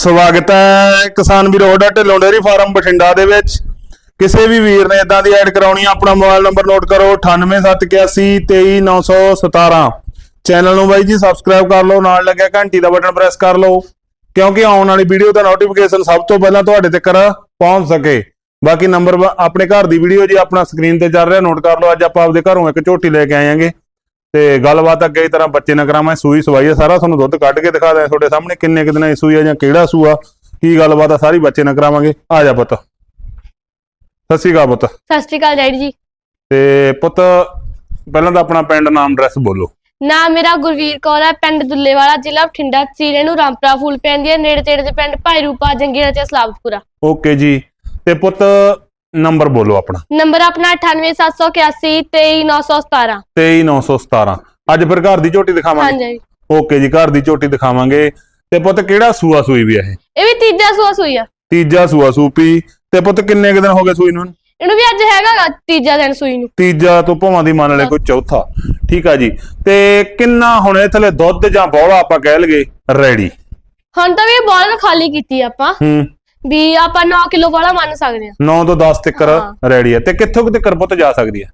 ਸਵਾਗਤ ਹੈ ਕਿਸਾਨ ਵੀਰੋ, ਤੁਹਾਡਾ ਢਿੱਲੋਂ ਡੇਰੀ ਫਾਰਮ ਬਠਿੰਡਾ ਦੇ ਵਿੱਚ। ਕਿਸੇ ਵੀ ਵੀਰ ਨੇ ਇਦਾਂ ਦੀ ਐਡ ਕਰਾਉਣੀ ਆ, ਆਪਣਾ ਮੋਬਾਈਲ ਨੰਬਰ ਨੋਟ ਕਰੋ 9871823917 ਚੈਨਲ ਨੂੰ ਬਾਈ ਜੀ ਸਬਸਕ੍ਰਾਈਬ ਕਰ ਲਓ, ਨਾਲ ਲੱਗਿਆ ਘੰਟੀ ਦਾ ਬਟਨ ਪ੍ਰੈਸ ਕਰ ਲਓ, ਕਿਉਂਕਿ ਆਉਣ ਵਾਲੀ ਵੀਡੀਓ ਦਾ ਨੋਟੀਫਿਕੇਸ਼ਨ ਸਭ ਤੋਂ ਪਹਿਲਾਂ ਤੁਹਾਡੇ ਤੱਕ ਪਹੁੰਚ ਸਕੇ। ਬਾਕੀ ਨੰਬਰ ਆਪਣੇ ਘਰ ਦੀ ਵੀਡੀਓ ਜੀ ਆਪਣਾ ਸਕਰੀਨ ਤੇ ਚੱਲ ਰਿਹਾ ਨੋਟ ਕਰ ਲਓ, ਅੱਜ ਆਪਾਂ ਆਪਦੇ ਘਰੋਂ ਇੱਕ ਝੋਟੀ ਲੈ ਕੇ ਆਏ ਆਂਗੇ ਤੇ ਗੱਲਬਾਤ ਅੱਗੇ ਤਰ੍ਹਾਂ ਬੱਚੇ ਨਾਲ ਕਰਾਵਾਂ ਸੂਈ ਸਵਾਈ ਸਾਰਾ ਤੁਹਾਨੂੰ ਦੁੱਧ ਕੱਢ ਕੇ ਦਿਖਾ ਦਿਆਂ ਤੁਹਾਡੇ ਸਾਹਮਣੇ ਕਿੰਨੇ ਕਿ ਦਿਨਾਂ ਦੀ ਸੂਈ ਆ ਜਾਂ ਕਿਹੜਾ ਸੂਆ ਕੀ ਗੱਲਬਾਤ ਆ ਸਾਰੀ ਬੱਚੇ ਨਾਲ ਕਰਾਵਾਂਗੇ। ਆ ਜਾ ਪੁੱਤ। ਸਤਿ ਸ਼੍ਰੀ ਅਕਾਲ ਪੁੱਤ। ਸਤਿ ਸ਼੍ਰੀ ਅਕਾਲ ਡੈਡੀ ਜੀ। ਤੇ ਪੁੱਤ ਪਹਿਲਾਂ ਤਾਂ ਆਪਣਾ ਪਿੰਡ ਨਾਮ ਐਡਰੈਸ ਬੋਲੋ। ਨਾਮ ਮੇਰਾ ਗੁਰਵੀਰ ਕੌਰ ਹੈ ਪਿੰਡ ਦੁੱਲੇਵਾਲਾ ਜ਼ਿਲ੍ਹਾ ਬਠਿੰਡਾ ਤਸੀਲੇ ਨੂੰ ਰਾਮਪੁਰਾ ਫੂਲ ਪੈਂਦੀ ਹੈ ਨੇੜੇ ਤੇੜੇ ਦੇ ਪਿੰਡ ਭਾਈ ਰੂਪਾ ਜੰਗੀਰਾ ਤੇ ਸਲਾਮਪੁਰਾ ਓਕੇ ਜੀ। ਤੇ ਪੁੱਤ ਨੰਬਰ ਬੋਲੋ ਆਪਣਾ। ਨੰਬਰ ਆਪਣਾ 98781 23917 23917 ਅੱਜ ਫਿਰ ਘਰ ਦੀ ਝੋਟੀ ਦਿਖਾਵਾਂਗੇ। ਹਾਂਜੀ ਓਕੇ ਜੀ ਘਰ ਦੀ ਝੋਟੀ ਦਿਖਾਵਾਂਗੇ। ਤੇ ਪੁੱਤ ਕਿਹੜਾ ਸੂਆ ਸੂਈ ਵੀ ਆ ਇਹ? ਇਹ ਵੀ ਤੀਜਾ ਸੂਆ ਸੂਈ ਆ। ਤੀਜਾ ਸੂਆ ਸੂਪੀ। ਤੇ ਪੁੱਤ ਕਿੰਨੇ ਕੁ ਦਿਨ ਹੋ ਗਏ ਸੂਈ ਨੂੰ? ਇਹਨੂੰ ਵੀ ਅੱਜ ਹੈਗਾ ਤੀਜਾ ਦਿਨ ਸੂਈ ਨੂੰ। ਤੀਜਾ ਤੋਂ ਭਾਵਾਂ ਦੀ ਮੰਨ ਲੈ ਕੋਈ ਚੌਥਾ। ਠੀਕ ਆ ਜੀ। ਤੇ ਕਿੰਨਾ ਹੁਣ ਇਹ ਥਲੇ ਦੁੱਧ ਜਾਂ ਬੌਲਾ ਆਪਾਂ ਕਹਿ ਲਈਏ ਰੈਡੀ। ਹੁਣ ਤਾਂ ਵੀ ਬਾਲ ਖਾਲੀ ਕੀਤੀ ਆਪਾਂ। ਹੂੰ। ਵੀ ਆਪਾਂ 9 ਕਿਲੋ ਵਾਲਾ ਮੰਨ ਸਕਦੇ ਆ 9 ਤੋਂ 10 ਤੱਕ ਹਾਂ। ਰੈਡੀ ਹੈ ਤੇ ਕਿੱਥੋਂ ਕਿਤੇ ਪੁੱਤ ਜਾ ਸਕਦੀ ਹੈ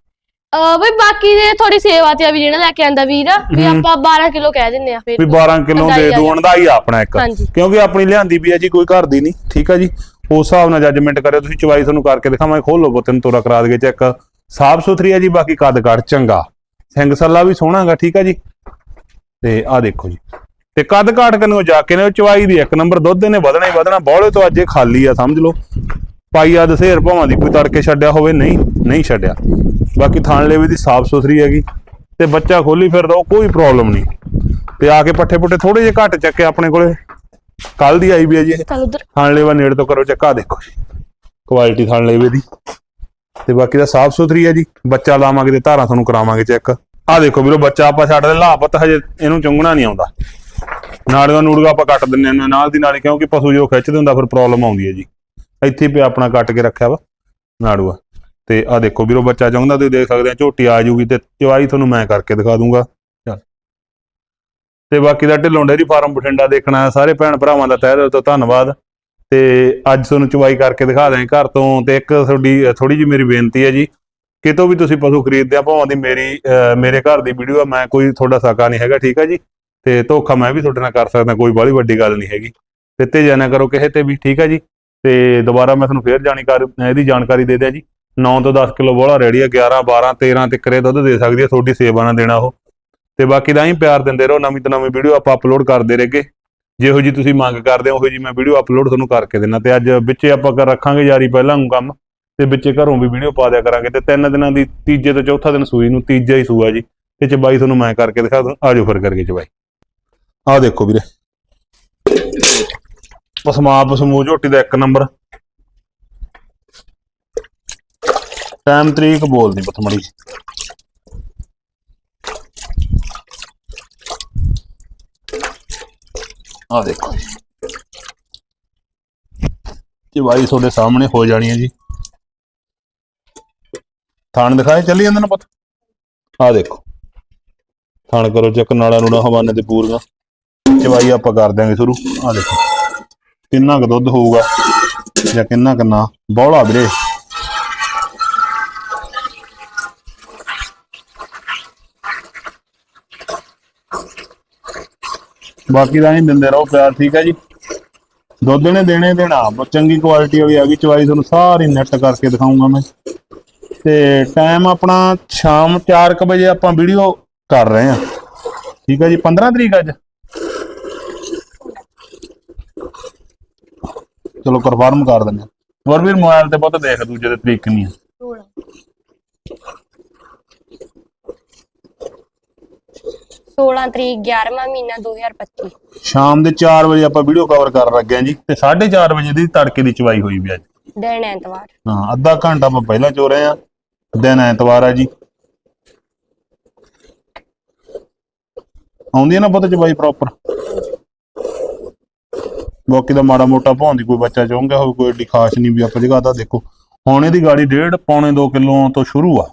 ਅਹ ਬਈ ਬਾਕੀ ਦੇ ਥੋੜੀ ਸੇਵਾ ਤੇ ਆ ਵੀ ਜਿਹੜਾ ਲੈ ਕੇ ਆਂਦਾ ਵੀਰ ਵੀ। ਆਪਾਂ 12 ਕਿਲੋ ਕਹਿ ਦਿੰਨੇ ਆ ਫਿਰ। ਵੀ 12 ਕਿਲੋ ਦੇ ਅੰਦਾਜ਼ਾ ਦਾ ਹੀ ਆ ਆਪਣਾ ਇੱਕ। ਹਾਂਜੀ। ਕਿਉਂਕਿ ਆਪਣੀ ਲਿਆਂਦੀ ਵੀ ਹੈ ਜੀ ਕੋਈ ਘਰ ਦੀ ਨਹੀਂ ਠੀਕ ਆ ਜੀ? ਉਸ ਹਿਸਾਬ ਨਾਲ ਜੱਜਮੈਂਟ ਕਰਿਓ ਤੁਸੀਂ ਚਵਾਈ ਤੁਹਾਨੂੰ ਕਰਕੇ ਦਿਖਾਵਾਂਗੇ ਖੋਲ ਲਓ ਬੋਤਨ ਤੋਰਾ ਕਰਾ ਦਗੇ ਚੈੱਕ ਸਾਫ਼ ਸੁਥਰੀ ਹੈ ਜੀ ਬਾਕੀ ਕੱਦ ਕਾਠ ਚੰਗਾ। ਸਿੰਘ ਸੱਲਾ ਵੀ ਸੋਹਣਾਗਾ ਠੀਕ ਆ ਜੀ? ਤੇ ਆ ਦੇਖੋ ਜੀ। ਤੇ ਕੱਦ ਕਾਠ ਕਨੂੰ ਜਾ ਕੇ ਨੇ ਚਵਾਈ ਦੀ ਇੱਕ ਨੰਬਰ ਦੁੱਧ ਨੇ ਵਧਣਾ ਹੀ ਵਧਣਾ ਬੌਲੇ ਤੋਂ ਅੱਜ ਇਹ ਖਾਲੀ ਆ ਸਮਝ ਲਓ। ਪਾਈਆ ਦਸੇਰ ਭਾਵਾਂ ਦੀ ਕੋਈ ਤੜਕੇ ਛੱਡਿਆ ਹੋਵੇ ਨਹੀਂ ਨਹੀਂ ਛੱਡਿਆ। ਬਾਕੀ ਥਾਣ ਲੇਵੇ ਦੀ ਸਾਫ਼ ਸੁਥਰੀ ਹੈਗੀ ਤੇ ਬੱਚਾ ਖੋਲੀ ਫਿਰਦਾ ਉਹ ਕੋਈ ਪ੍ਰੋਬਲਮ ਨਹੀਂ। ਤੇ ਆ ਕੇ ਪੱਠੇ ਪੁੱਠੇ ਥੋੜੇ ਜਿਹੇ ਘੱਟ ਚੱਕੇ ਆਪਣੇ ਕੋਲੇ। ਕੱਲ ਦੀ ਆਈ ਵੀ ਹੈ ਜੀ ਥਾਣ ਲੇਵਾ ਨੇੜੇ ਤੋਂ ਕਰੋ ਚੱਕਾ ਦੇਖੋ ਜੀ। ਕੁਆਲਿਟੀ ਥਾਣ ਲੇਵੇ ਦੀ। ਤੇ ਬਾਕੀ ਦਾ ਸਾਫ਼ ਸੁਥਰੀ ਹੈ ਜੀ। ਬੱਚਾ ਲਾਵਾਂਗੇ ਤੇ ਧਾਰਾਂ ਤੁਹਾਨੂੰ ਕਰਾਵਾਂਗੇ ਚੈੱਕ। ਆ ਦੇਖੋ ਵੀਰੋ ਬੱਚਾ ਆਪਾਂ ਛੱਡ ਦੇ ਲਾਪਤ ਹਜੇ ਇਹਨੂੰ ਚੁੰਗਣਾ ਨਹੀਂ ਆਉਂਦਾ। ਨਾੜੀਆਂ ਨੂੜਗਾ ਆਪਾਂ ਕੱਟ ਦਿੰਨੇ ਆ ਨਾਲ ਦੀ ਨਾਲ ਹੀ, ਕਿਉਂਕਿ ਪਸ਼ੂ ਜੋ ਖਿੱਚਦੇ ਹੁੰਦਾ ਫਿਰ ਪ੍ਰੋਬਲਮ ਆਉਂਦੀ ਹੈ ਜੀ। ਇੱਥੇ ਵੀ ਆਪਣਾ ਕੱਟ ਕੇ ਰੱਖਿਆ ਵਾ ਨਾੜੂਆ। ਤੇ ਆ ਦੇਖੋ ਵੀਰੋ ਬੱਚਾ ਚਾਹੁੰਦਾ ਤੁਸੀਂ ਦੇਖ ਸਕਦੇ ਆ ਝੋਟੀ ਆ ਜੂਗੀ ਤੇ ਚਵਾਈ ਤੁਹਾਨੂੰ ਮੈਂ ਕਰਕੇ ਦਿਖਾ ਦੂੰਗਾ। ਚੱਲ। ਤੇ ਬਾਕੀ ਦਾ ਢਿੱਲੋਂ ਡੇਰੀ ਫਾਰਮ ਬਠਿੰਡਾ ਦੇਖਣਾ ਸਾਰੇ ਭੈਣ ਭਰਾਵਾਂ ਦਾ ਤਹਿ ਦਿਲ ਤੋਂ ਧੰਨਵਾਦ। ਤੇ ਅੱਜ ਤੁਹਾਨੂੰ ਚਵਾਈ ਕਰਕੇ ਦਿਖਾ ਦਾਂ ਘਰ ਤੋਂ ਤੇ ਇੱਕ ਤੁਹਾਡੀ ਥੋੜੀ ਜਿਹੀ ਮੇਰੀ ਬੇਨਤੀ ਹੈ ਜੀ ਕਿਤੋਂ ਵੀ ਤੁਸੀਂ ਪਸ਼ੂ ਖਰੀਦਦੇ ਆ ਭਾਵਾਂ ਦੀ ਮੇਰੀ ਅਹ ਮੇਰੇ ਘਰ ਦੀ ਵੀਡੀਓ ਆ ਮੈਂ ਕੋਈ ਤੁਹਾਡਾ ਸਾਕਾ ਨਹੀਂ ਹੈਗਾ ਠੀਕ ਹੈ ਜੀ? ਤੇ ਧੋਖਾ ਮੈਂ ਵੀ ਤੁਹਾਡੇ ਨਾਲ ਕਰ ਸਕਦਾ, ਕੋਈ ਬਾਹਲੀ ਵੱਡੀ ਗੱਲ ਨਹੀਂ ਹੈਗੀ। ਦਿੱਤੇ ਜਾਣਾ ਕਰੋ ਕਿਸੇ ਤੇ ਵੀ, ਠੀਕ ਹੈ ਜੀ? ਤੇ ਦੁਬਾਰਾ ਮੈਂ ਤੁਹਾਨੂੰ ਫੇਰ ਜਾਣਕਾਰੀ ਇਹਦੀ ਜਾਣਕਾਰੀ ਦੇ ਦਿਆਂ ਜੀ। 9 ਤੋਂ 10 ਕਿਲੋ ਬੋਲਾ ਰੈਡੀ ਆ 11 12 13 ਤਿੱਕਰੇ ਦੁੱਧ ਦੇ ਸਕਦੀ ਹੈ ਤੁਹਾਡੀ ਸੇਵਾ ਨਾਲ ਦੇਣਾ ਉਹ। ਤੇ ਬਾਕੀ ਦਾ ਹੀ ਪਿਆਰ ਦਿੰਦੇ ਰਹੋ, ਨਵੀਂ ਤੋਂ ਨਵੀਂ ਵੀਡੀਓ ਆਪਾਂ ਅਪਲੋਡ ਕਰਦੇ ਰਹੇਗੇ ਜਿਹੋ ਜੀ ਤੁਸੀਂ ਮੰਗ ਕਰਦੇ ਹੋ, ਉਹੋ ਜੀ ਮੈਂ ਵੀਡੀਓ ਅਪਲੋਡ ਤੁਹਾਨੂੰ ਕਰਕੇ ਦੇਣਾ ਤੇ ਅੱਜ ਵਿੱਚੇ ਆਪਾਂ ਕਰ ਰੱਖਾਂਗੇ ਯਾਰੀ ਪਹਿਲਾਂ ਨੂੰ ਕੰਮ, ਤੇ ਵਿੱਚੇ ਘਰੋਂ ਵੀ ਵੀਡੀਓ ਪਾ ਦਿਆ ਕਰਾਂਗੇ। ਤੇ ਤਿੰਨ ਦਿਨਾਂ ਦੀ ਤੀਜੇ ਤੋਂ ਚੌਥਾ ਦਿਨ ਸੂਈ ਨੂੰ ਤੀਜਾ ਹੀ ਸੂਆ ਜੀ। ਤੇ ਚਬਾਈ ਤੁਹਾਨੂੰ ਮੈਂ ਕਰਕੇ ਦਿਖਾ ਦੂੰ ਆਜੋ ਫਿਰ ਕਰਕੇ ਚਬਾਈ। ਆਹ ਦੇਖੋ ਵੀਰੇ। ਪਸਮਾ ਪਸਮੂ ਝੋਟੀ ਦਾ ਇੱਕ ਨੰਬਰ। ਟਾਈਮ ਤਰੀਕ ਬੋਲਦੀ ਪਥਮੜੀ ਆ ਦੇਖੋ ਚਬਾਈ ਤੁਹਾਡੇ ਸਾਹਮਣੇ ਹੋ ਜਾਣੀ ਹੈ ਜੀ। ਥਾਣ ਦਿਖਾਏ, ਚੱਲੀ ਜਾਂਦੇ ਨੇ ਪਤ? ਆ ਦੇਖੋ। ਥਾਣ ਕਰੋ ਚੱਕ ਨਾੜਾ ਨੂੜਾ ਹਵਾਨੇ ਤੇ ਪੂਰਗਾ ਚਵਾਈ ਆਪਾਂ ਕਰ ਦਿਆਂਗੇ ਸ਼ੁਰੂ। ਆ ਦੇਖੋ, ਕਿੰਨਾ ਕੁ ਦੁੱਧ ਹੋਊਗਾ ਜਾਂ ਕਿੰਨਾ ਕਿੰਨਾ ਬੌਲਾ ਵੀਰੇ। ਬਾਕੀ ਦਾ ਹੀ ਦਿੰਦੇ ਰਹੋ ਪਿਆਰ, ਠੀਕ ਹੈ ਜੀ। ਦੁੱਧ ਨੇ ਦੇਣੇ ਦੇਣਾ ਚੰਗੀ ਕੁਆਲਿਟੀ ਵਾਲੀ ਆ ਗਈ। ਚਵਾਈ ਤੁਹਾਨੂੰ ਸਾਰੀ ਨੈਟ ਕਰਕੇ ਦਿਖਾਉਂਗਾ ਮੈਂ। ਤੇ ਟਾਈਮ ਆਪਣਾ ਸ਼ਾਮ 4:00 ਵਜੇ ਆਪਾਂ ਵੀਡੀਓ ਕਰ ਰਹੇ ਹਾਂ। ਠੀਕ ਹੈ ਜੀ 15 ਤਰੀਕ ਅੱਜ। ਚਲੋ ਕਨਫਰਮ ਕਰ ਦਿੰਦੇ ਹਾਂ। ਹੋਰ ਵੀ ਮੋਬਾਈਲ ਤੇ ਬਹੁਤ ਦੇਖ ਦੂਜੇ ਦੇ ਤਰੀਕ ਨਹੀਂ ਹੈ 16 ਤਰੀਕ 11ਵਾਂ ਮਹੀਨਾ 2025 ਸ਼ਾਮ ਦੇ 4 ਵਜੇ ਆਪਾਂ ਵੀਡੀਓ ਕਵਰ ਕਰ ਲੱਗੇ ਹਾਂ ਜੀ। ਤੇ 4:30 ਵਜੇ ਦੀ ਤੜਕੇ ਦੀ ਚਵਾਈ ਹੋਈ ਵੀ ਅੱਜ ਦਿਨ ਐਤਵਾਰ। ਹਾਂ ਅੱਧਾ ਘੰਟਾ ਆਪਾਂ ਪਹਿਲਾਂ ਚੋ ਰਹੇ ਹਾਂ। ਦਿਨ ਐਤਵਾਰ ਆ ਜੀ। ਆਉਂਦੀ ਹੈ ਨਾ ਪਤਾ ਚਵਾਈ ਪ੍ਰੋਪਰ ਬਾਕੀ ਦਾ ਮਾੜਾ ਮੋਟਾ ਭਾਉਣ ਦੀ ਕੋਈ ਬੱਚਾ ਚਾਹੁੰਗਾ ਹੋਵੇ, ਕੋਈ ਏਡੀ ਖਾਸ ਨਹੀਂ ਵੀ ਆਪਾਂ ਜਗ੍ਹਾ ਦਾ ਦੇਖੋ। ਹੁਣ ਇਹਦੀ ਗਾੜੀ ਡੇਢ ਪੌਣੇ 2 ਕਿਲੋ ਤੋਂ ਸ਼ੁਰੂ ਆ।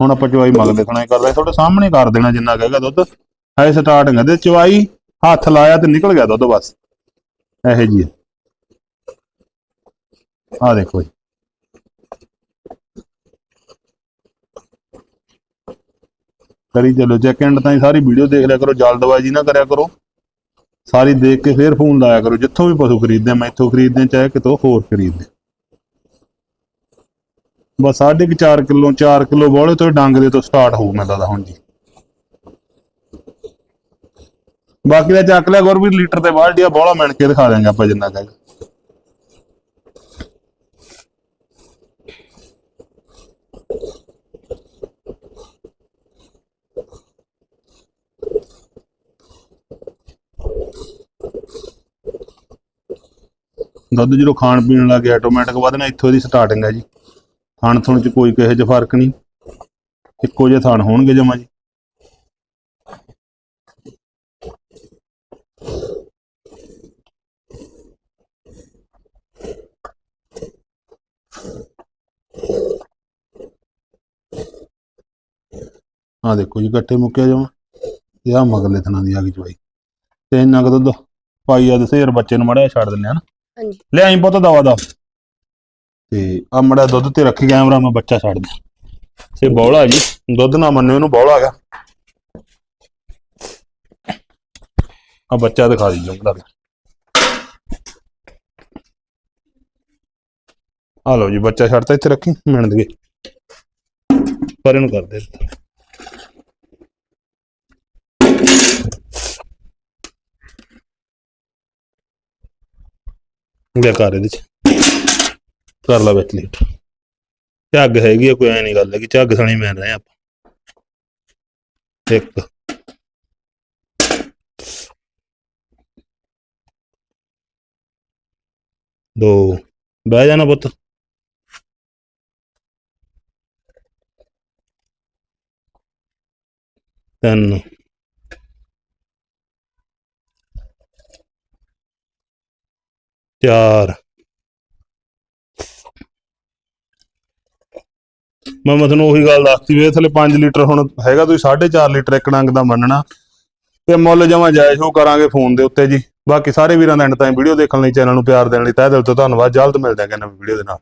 ਹੁਣ ਆਪਾਂ ਚਵਾਈ ਮੰਗਦੇ ਖਾਣਾ ਕਰਦੇ ਤੁਹਾਡੇ ਸਾਹਮਣੇ ਕਰ ਦੇਣਾ ਜਿੰਨਾ ਕਹੇਗਾ ਦੁੱਧ। ਐ ਸਟਾਰਟਿੰਗ ਹੈ ਚਵਾਈ ਹੱਥ ਲਾਇਆ ਤੇ ਨਿਕਲ ਗਿਆ ਦੁੱਧ ਬਸ। ਇਹੋ ਜੀ ਆ। ਦੇਖੋ ਜੀ। ਕਰੀ ਚਲੋ ਚੈਕਿੰਡ ਤਾਂ ਸਾਰੀ ਵੀਡੀਓ ਦੇਖ ਲਿਆ ਕਰੋ, ਜਲਦਬਾਜ਼ੀ ਨਾ ਕਰਿਆ ਕਰੋ। ਸਾਰੀ ਦੇਖ ਕੇ ਫੇਰ ਫੋਨ ਲਾਇਆ ਕਰੋ ਜਿੱਥੋਂ ਵੀ ਪਸ਼ੂ ਖਰੀਦਦੇ ਆ ਮੈਥੋਂ ਖਰੀਦਦੇ ਆ, ਚਾਹੇ ਕਿਤੋਂ ਹੋਰ ਖਰੀਦਦੇ ਬਸ ਸਾਢੇ ਕੁ 4 ਕਿਲੋ 4 ਕਿਲੋ ਬੋਲੇ ਤੋਂ ਡੰਗ ਦੇ ਤੋਂ ਸਟਾਰਟ ਹੋਊ ਮੈਂ ਦੱਸਦਾ ਹੁਣ ਜੀ। ਬਾਕੀ ਦਾ ਚੱਕ ਲਿਆ ਗੁਰ ਵੀ ਲੀਟਰ ਤੇ ਬਾਲਟੀ ਆ ਬੋਲਾ ਮਿਣ ਕੇ ਦਿਖਾ ਦਿਆਂਗੇ ਆਪਾਂ ਜਿੰਨਾ ਕਹੇ ਦੁੱਧ ਜਦੋਂ ਖਾਣ ਪੀਣ ਲੱਗ ਗਿਆ ਆਟੋਮੈਟਿਕ ਵਧਣਾ ਇੱਥੋਂ ਦੀ ਸਟਾਰਟਿੰਗ ਹੈ ਜੀ। ਥਣ ਥਣ ਚ ਕੋਈ ਕਿਸੇ ਚ ਫ਼ਰਕ ਨਹੀਂ। ਇੱਕੋ ਜਿਹੇ ਥਣ ਹੋਣਗੇ ਜਮਾ ਜੀ। ਆ ਦੇਖੋ ਜੀ, ਇਕੱਠੇ ਮੁੱਕਿਆ ਜਾਵਾਂ ਇਹ ਆ ਮਗਲੇ ਥਣਾ ਦੀ ਆ ਗਈ ਚਵਾਈ। ਤੇ ਇੰਨਾ ਕੁ ਦੁੱਧ ਪਾਈ ਆ ਦਸੇਰ ਬੱਚੇ ਨੂੰ ਮੜਿਆ ਛੱਡ ਦਿੰਦੇ ਆ ਨਾ। ਹਾਂਜੀ। ਲਿਆਈ ਪੁੱਤ ਦਵਾ ਦਾ ਤੇ ਆ ਮੜਾ ਦੁੱਧ ਤੇ ਰੱਖੀ ਕੈਮਰਾ, ਮੈਂ ਬੱਚਾ ਛੱਡ ਦਿਆਂ। ਤੇ ਬੌਲਾ ਜੀ ਦੁੱਧ ਨਾ ਮੰਨਿਓ ਇਹਨੂੰ ਬੌਲਾ ਹੈਗਾ ਆ ਬੱਚਾ ਦਿਖਾ ਦੀ ਜੰਗਲਾ ਆ ਲਓ ਜੀ, ਬੱਚਾ ਛੱਡਤਾ, ਇੱਥੇ ਰੱਖੀ ਮਿਣ ਦੇ ਪਰ ਇਹਨੂੰ ਕਰ ਦੇ ਲੈ ਕਰ ਇਹਦੇ ਚ। ਕਰ ਲਾ ਵਿੱਚ ਲੀਟ ਝੱਗ ਹੈਗੀ ਆ, ਕੋਈ ਐ ਨਹੀਂ ਗੱਲ ਹੈ ਕਿ ਝੱਗ ਸਣੀ ਮਿਲ ਰਹੇ ਆਪਾਂ। ਇੱਕ। ਦੋ। ਬਹਿ ਜਾਣਾ ਪੁੱਤ। ਤਿੰਨ। ਚਾਰ ਮੈਂ ਤੁਹਾਨੂੰ ਉਹੀ ਗੱਲ ਦੱਸਤੀ ਵੀ ਇਹ ਥੱਲੇ 5 ਲੀਟਰ ਹੁਣ ਹੈਗਾ ਤੁਸੀਂ 4.5 ਲੀਟਰ ਇੱਕ ਡੰਗ ਦਾ ਮੰਨਣਾ। ਤੇ ਮੁੱਲ ਜਮਾ ਜਾਇਜ਼ ਹੋ ਕਰਾਂਗੇ ਫੋਨ ਦੇ ਉੱਤੇ ਜੀ। ਬਾਕੀ ਸਾਰੇ ਵੀਰਾਂ ਦਾ ਐਂਡ ਤਾਈਂ ਵੀਡੀਓ ਦੇਖਣ ਲਈ ਚੈਨਲ ਨੂੰ ਪਿਆਰ ਦੇਣ ਲਈ ਤਹਿ ਦਿਲ ਤੋਂ ਧੰਨਵਾਦ। ਜਲਦ ਮਿਲਦੇ ਹਾਂ ਨਵੀਂ ਵੀਡੀਓ ਦੇ ਨਾਲ।